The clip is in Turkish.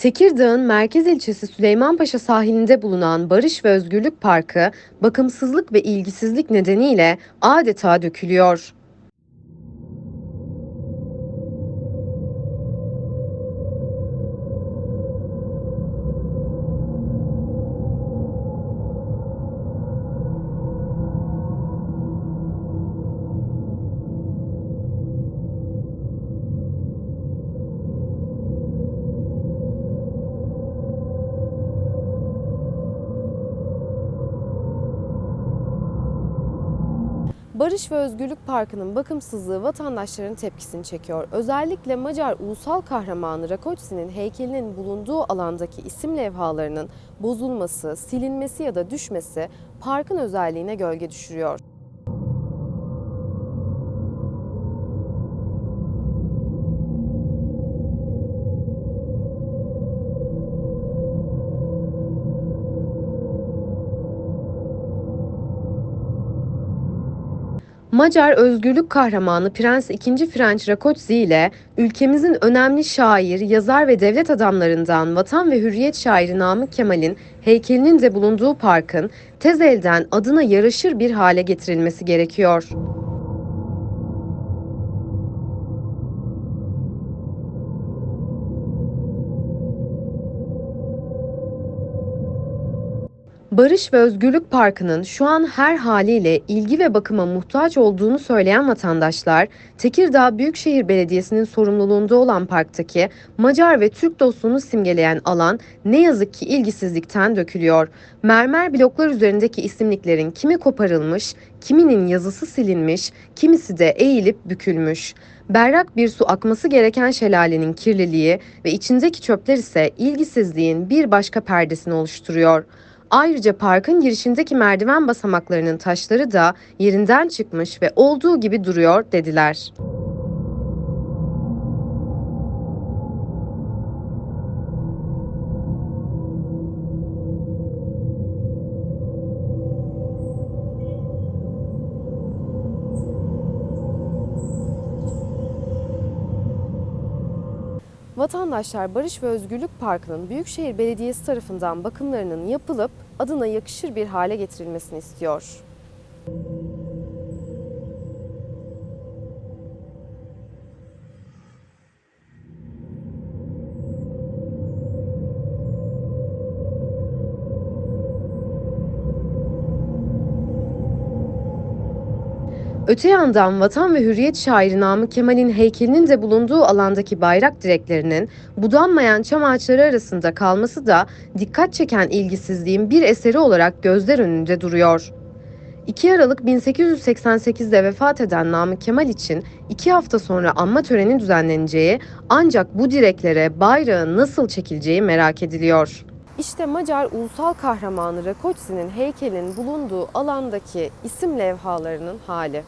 Tekirdağ'ın merkez ilçesi Süleymanpaşa sahilinde bulunan Barış ve Özgürlük Parkı, bakımsızlık ve ilgisizlik nedeniyle adeta dökülüyor. Barış ve Özgürlük Parkı'nın bakımsızlığı vatandaşların tepkisini çekiyor. Özellikle Macar ulusal kahramanı Rakoczy'nin heykelinin bulunduğu alandaki isim levhalarının bozulması, silinmesi ya da düşmesi parkın özelliğine gölge düşürüyor. Macar özgürlük kahramanı Prens II. Franz Rakoczy ile ülkemizin önemli şair, yazar ve devlet adamlarından Vatan ve Hürriyet şairi Namık Kemal'in heykelinin de bulunduğu parkın tez elden adına yaraşır bir hale getirilmesi gerekiyor. Barış ve Özgürlük Parkı'nın şu an her haliyle ilgi ve bakıma muhtaç olduğunu söyleyen vatandaşlar, Tekirdağ Büyükşehir Belediyesi'nin sorumluluğunda olan parktaki Macar ve Türk dostluğunu simgeleyen alan ne yazık ki ilgisizlikten dökülüyor. Mermer bloklar üzerindeki isimliklerin kimi koparılmış, kiminin yazısı silinmiş, kimisi de eğilip bükülmüş. Berrak bir su akması gereken şelalenin kirliliği ve içindeki çöpler ise ilgisizliğin bir başka perdesini oluşturuyor. Ayrıca parkın girişindeki merdiven basamaklarının taşları da yerinden çıkmış ve olduğu gibi duruyor dediler. Vatandaşlar Barış ve Özgürlük Parkı'nın Büyükşehir Belediyesi tarafından bakımlarının yapılıp adına yakışır bir hale getirilmesini istiyor. Öte yandan Vatan ve Hürriyet şairi Namık Kemal'in heykelinin de bulunduğu alandaki bayrak direklerinin budanmayan çam ağaçları arasında kalması da dikkat çeken ilgisizliğin bir eseri olarak gözler önünde duruyor. 2 Aralık 1888'de vefat eden Namık Kemal için 2 hafta sonra anma töreni düzenleneceği ancak bu direklere bayrağın nasıl çekileceği merak ediliyor. İşte Macar ulusal kahramanı Rakoczy'nin heykelinin bulunduğu alandaki isim levhalarının hali.